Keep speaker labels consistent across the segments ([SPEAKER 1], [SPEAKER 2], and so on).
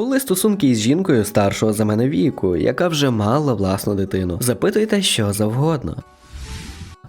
[SPEAKER 1] Були стосунки із жінкою старшого за мене віку, яка вже мала власну дитину. Запитуйте що завгодно.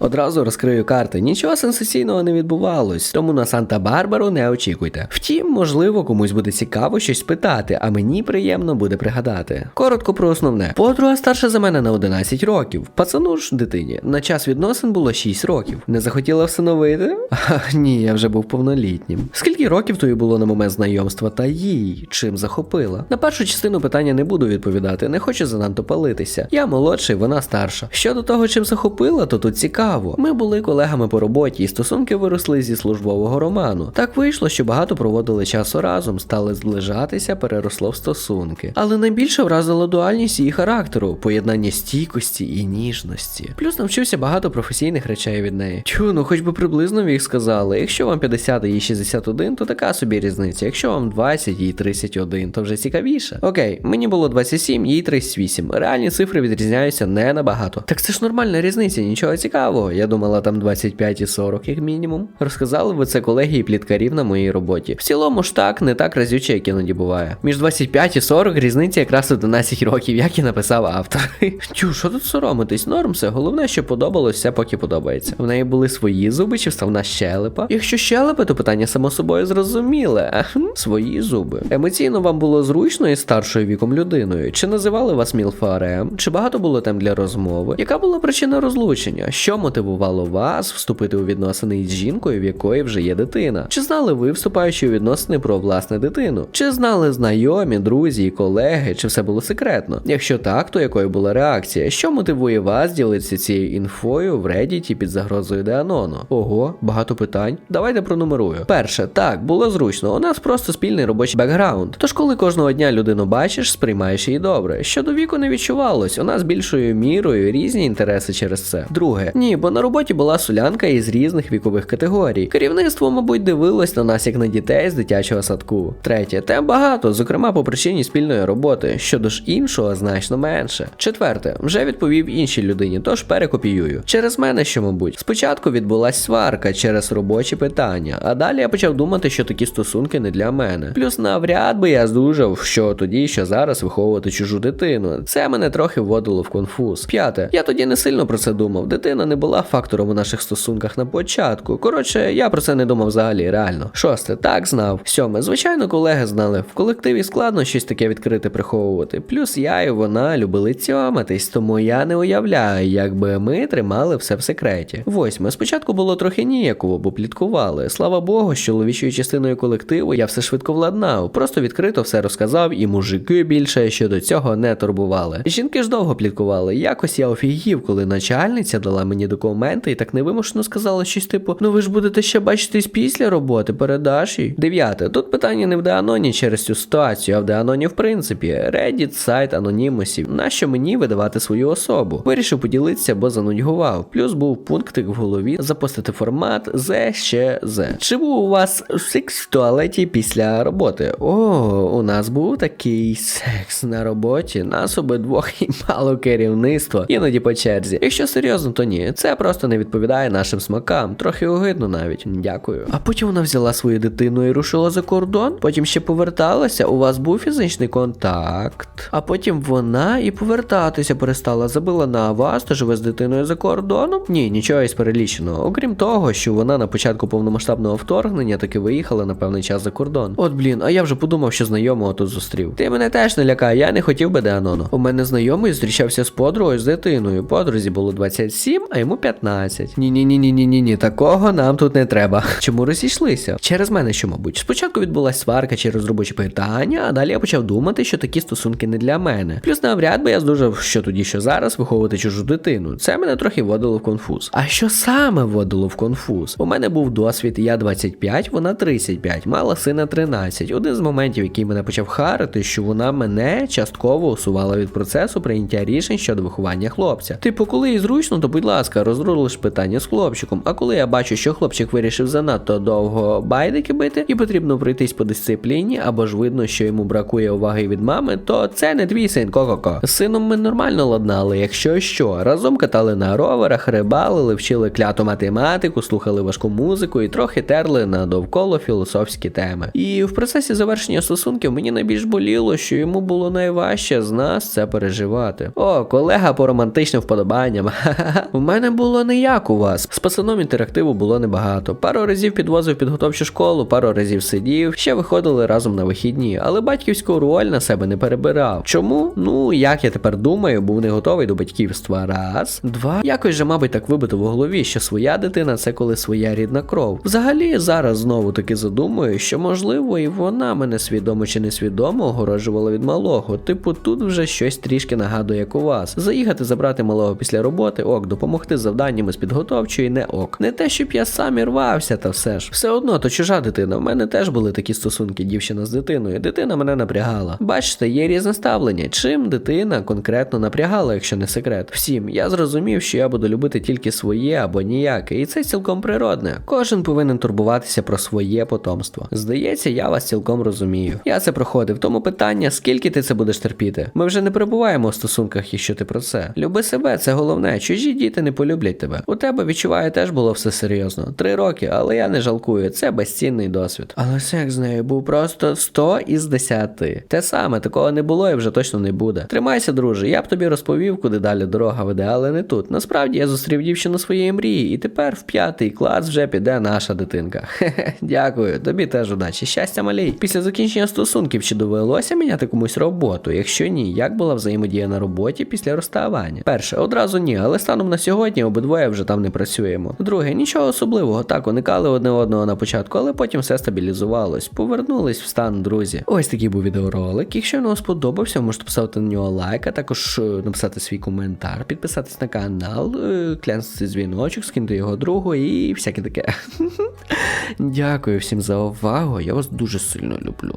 [SPEAKER 1] Одразу розкрию карти. Нічого сенсаційного не відбувалось, тому на Санта-Барбару не очікуйте. Втім, можливо, комусь буде цікаво щось спитати, а мені приємно буде пригадати. Коротко про основне. Подруга старша за мене на 11 років. Пацану ж дитині. На час відносин було 6 років. Не захотіла всиновити? А, ні, я вже був повнолітнім. Скільки років тобі було на момент знайомства та їй чим захопила? На першу частину питання не буду відповідати, не хочу занадто палитися. Я молодший, вона старша. Щодо того, чим захопила, то тут цікаво. Ми були колегами по роботі, і стосунки виросли зі службового роману. Так вийшло, що багато проводили часу разом, стали зближатися, переросло в стосунки. Але найбільше вразила дуальність її характеру, поєднання стійкості і ніжності. Плюс навчився багато професійних речей від неї. Тю, ну хоч би приблизно їх сказали. Якщо вам 50, а їй 61, то така собі різниця. Якщо вам 20, їй 31, то вже цікавіше. Окей, мені було 27, їй 38. Реальні цифри відрізняються не набагато. Так це ж нормальна різниця, нічого цікавого. Я думала там 25 і 40 як мінімум. Розказали ви це колеги і пліткарів на моїй роботі. В цілому ж так, не так разюче, як іноді буває. Між 25 і 40 різниця якраз 11 років, як і написав автор. Тю, що тут соромитись? Норм все. Головне, що подобалось, все поки подобається. В неї були свої зуби чи вставна щелепа. Якщо щелепи, то питання само собою зрозуміле. Свої зуби. Емоційно вам було зручно із старшою віком людиною? Чи називали вас мілфарем? Чи багато було тем для розмови? Яка була причина розлучення? Що мотивувало вас вступити у відносини із жінкою, в якої вже є дитина? Чи знали ви, вступаючи у відносини про власне дитину? Чи знали знайомі, друзі і колеги, чи все було секретно? Якщо так, то якою була реакція? Що мотивує вас ділитися цією інфою в Reddit під загрозою Деанону? Ого, багато питань. Давайте пронумерую. Перше, так, було зручно. У нас просто спільний робочий бекграунд. Тож, коли кожного дня людину бачиш, сприймаєш її добре. Щодо віку не відчувалось. У нас більшою мірою різні інтереси через це. Друге, ні, бо на роботі була солянка із різних вікових категорій. Керівництво, мабуть, дивилось на нас як на дітей з дитячого садку. Третє, тем багато, зокрема по причині спільної роботи. Щодо ж іншого, значно менше. Четверте, вже відповів іншій людині, тож перекопіюю. Через мене, що мабуть, спочатку відбулась сварка через робочі питання, а далі я почав думати, що такі стосунки не для мене. Плюс навряд би я здужав, що тоді, що зараз виховувати чужу дитину. Це мене трохи вводило в конфуз. П'яте, я тоді не сильно про це думав. Дитина не була фактором у наших стосунках на початку. Коротше, я про це не думав взагалі, реально. Шосте, так знав. Сьоме, звичайно, колеги знали. В колективі складно щось таке відкрите приховувати. Плюс я і вона любили цьоматись, тому я не уявляю, якби ми тримали все в секреті. Восьме, спочатку було трохи ніяково, бо пліткували. Слава Богу, з чоловічою частиною колективу я все швидко владнав, просто відкрито все розказав, і мужики більше щодо цього не турбували. Жінки ж довго пліткували. Якось я офігів, коли начальниця дала мені документи і так невимушено сказала щось типу: Ну ви ж будете ще бачитись після роботи, передаш їй. Дев'яте. Тут питання не в Деаноні через цю ситуацію, а в Деаноні в принципі. Reddit, сайт анонімусів. Нащо мені видавати свою особу? Вирішив поділитися, бо занудьгував. Плюс був пунктик в голові запостити формат З ще З. Чи був у вас секс в туалеті після роботи? О, у нас був такий секс на роботі. Нас обидвох і мало керівництво, іноді по черзі. Якщо серйозно, то ні. Це просто не відповідає нашим смакам. Трохи огидно навіть. Дякую. А потім вона взяла свою дитину і рушила за кордон. Потім ще поверталася. У вас був фізичний контакт. А потім вона і повертатися перестала. Забила на вас та живе з дитиною за кордоном. Ні, нічого із переліченого. Окрім того, що вона на початку повномасштабного вторгнення таки виїхала на певний час за кордон. От блін, а я вже подумав, що знайомого тут зустрів. Ти мене теж не лякай, я не хотів би Деанону. У мене знайомий зустрічався з подругою з дитиною. Подрузі було 27, а йому 15. Ні, ні, ні, ні, ні, ні, ні, такого нам тут не треба. Чому розійшлися? Через мене, що мабуть. Спочатку відбулась сварка через робочі питання, а далі я почав думати, що такі стосунки не для мене. Плюс навряд би я здужав, що тоді, що зараз виховувати чужу дитину. Це мене трохи вводило в конфуз. А що саме вводило в конфуз? У мене був досвід, я 25, вона 35, мала сина 13. Один з моментів, який мене почав харити, що вона мене частково усувала від процесу прийняття рішень щодо виховання хлопця. Типу, коли їй зручно, то будь ласка, розрулиш питання з хлопчиком. А коли я бачу, що хлопчик вирішив занадто довго байдики бити, і потрібно пройтись по дисципліні, або ж видно, що йому бракує уваги від мами, то це не твій син ко-ко-ко. З сином ми нормально ладнали, якщо що. Разом катали на роверах, рибалили, вчили кляту математику, слухали важку музику і трохи терли на довкола філософські теми. І в процесі завершення стосунків мені найбільш боліло, що йому було найважче з нас це переживати. О, колега по романтичним вподобанням. Ха-ха-ха. У мене було не як у вас. З пацаном інтерактиву було небагато. Пару разів підвозив підготовчу школу, пару разів сидів, ще виходили разом на вихідні, але батьківську роль на себе не перебирав. Чому? Ну, як я тепер думаю, був не готовий до батьківства. Раз, два. Якось же, мабуть, так вибито в голові, що своя дитина це коли своя рідна кров. Взагалі, зараз знову таки задумую, що можливо і вона мене свідомо чи несвідомо огороджувала від малого. Типу, тут вже щось трішки нагадує, як у вас. Заїхати забрати малого після роботи, ок, допомогти з завданнями з підготовчої, не ок. Не те, щоб я сам і рвався, та все ж. Все одно, то чужа дитина. В мене теж були такі стосунки, дівчина з дитиною. Дитина мене напрягала. Бачите, є різне ставлення. Чим дитина конкретно напрягала, якщо не секрет. Всім, я зрозумів, що я буду любити тільки своє або ніяке, і це цілком природне. Кожен повинен турбуватися про своє потомство. Здається, я вас цілком розумію. Я це проходив. Тому питання, скільки ти це будеш терпіти? Ми вже не перебуваємо в стосунках, якщо ти про це. Люби себе, це головне. Чужі діти не полюблять тебе. У тебе відчуваю, теж було все серйозно. Три роки, але я не жалкую. Це безцінний досвід. Але секс з нею був просто 100 із 10. Те саме, такого не було і вже точно не буде. Тримайся, друже. Я б тобі розповів, куди далі дорога веде, але не тут. Насправді я зустрів дівчину своєї мрії, і тепер в п'ятий клас вже піде наша дитинка. Хе-хе, дякую. Тобі теж удачі. Щастя, малій. Після закінчення стосунків чи довелося міняти комусь роботу? Якщо ні, як була взаємодія на роботі після розставання? Перше, одразу ні, але станом на сьогодні обидвоє вже там не працюємо. Друге, нічого особливого, так уникали одне одного на початку, але потім все стабілізувалось. Повернулись в стан друзі. Ось такий був відеоролик. Якщо він вам сподобався, можете поставити на нього лайк, а також е, написати свій коментар, підписатись на канал, е, клянути дзвіночок, скинути його другу і всяке таке. Дякую всім за увагу. Я вас дуже сильно люблю.